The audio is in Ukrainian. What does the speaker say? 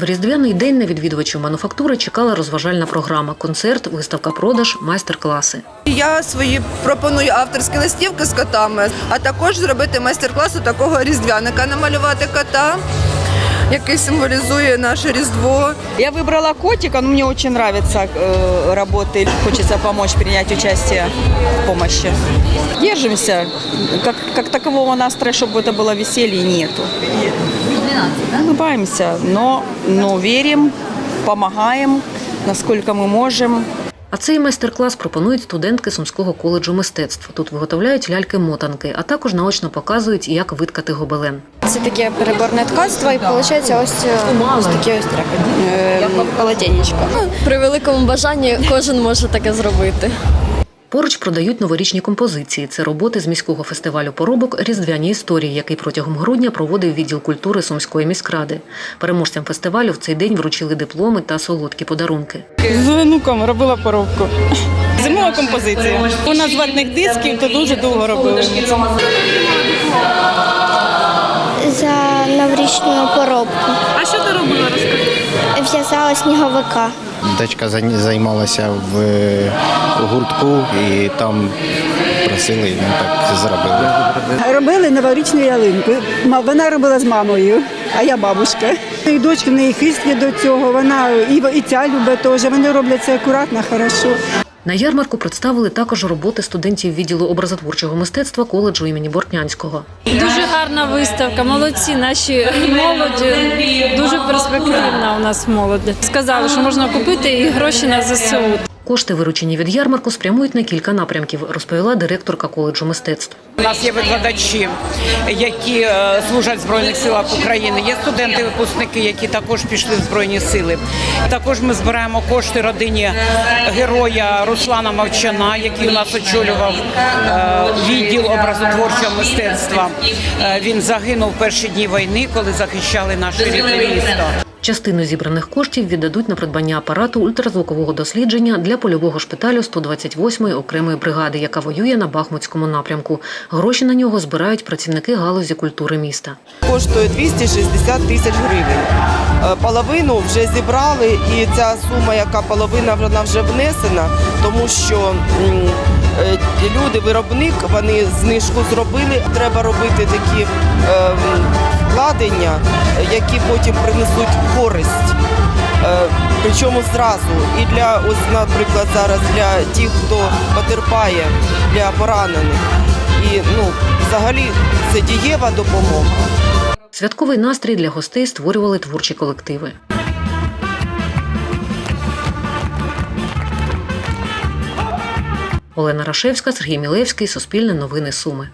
В різдвяний день на відвідувачів мануфактури чекала розважальна програма, концерт, виставка продаж, майстер-класи. Я свої пропоную авторські листівки з котами, а також зробити майстер-клас у такого різдвяника, намалювати кота, який символізує наше різдво. Я выбрала котика, но мне очень нравятся э, работы. Хочется помочь принять участие в помощи. Держимся. Как, как такового настроя, чтобы это было веселье, нету. Улыбаемся, но, но верим, помогаем, насколько мы можем. А цей майстер-клас пропонують студентки Сумського коледжу мистецтв. Тут виготовляють ляльки-мотанки, а також наочно показують, як виткати гобелен. Це таке переборне ткацтво і виходить ось, е, ось таке ось так, е, полотенечко. При великому бажанні кожен може таке зробити. Поруч продають новорічні композиції. Це роботи з міського фестивалю поробок Різдвяні історії, який протягом грудня проводив відділ культури Сумської міськради. Переможцям фестивалю в цей день вручили дипломи та солодкі подарунки. З онуком робила поробку. Зимова композиція. У нас ватних дисків, то дуже довго робили. За новорічну поробку. А що ти робила? В'язала сніговика. Дочка займалася в е, гуртку і там просили, і ми так зробили. Робили новорічну ялинку. Вона робила з мамою, а я бабушка. І Дочка в неї хист є до цього. Вона і, і ця любить теж. Вони роблять це акуратно, хорошо. На ярмарку представили також роботи студентів відділу образотворчого мистецтва коледжу імені Бортнянського. Дуже гарна виставка. Молодці наші молоді. Дуже перспективна у нас молодь. Сказали, що можна купити і гроші на ЗСУ. Кошти, виручені від ярмарку, спрямують на кілька напрямків, розповіла директорка коледжу мистецтв. У нас є викладачі, які е, служать в Збройних силах України. Є студенти-випускники, які також пішли в Збройні сили. Також ми збираємо кошти родині героя Руслана Мовчана, який у нас очолював е, відділ образотворчого мистецтва. Е, Він загинув перші дні війни, коли захищали наше рідне місто. Частину зібраних коштів віддадуть на придбання апарату ультразвукового дослідження для польового шпиталю 128-ї окремої бригади, яка воює на Бахмутському напрямку. Гроші на нього збирають працівники галузі культури міста. Коштує 260 тисяч гривень. Е, Половину вже зібрали, і ця сума, яка половина вона вже внесена, тому що е, люди, виробник, вони знижку зробили. Треба робити такі е, вкладення, які потім принесуть користь. Е, Причому зразу і для ось, наприклад, зараз для тих, хто потерпає, для поранених. І ну, взагалі це дієва допомога. Святковий настрій для гостей створювали творчі колективи. Олена Рашевська, Сергій Мілевський, Суспільне новини Суми.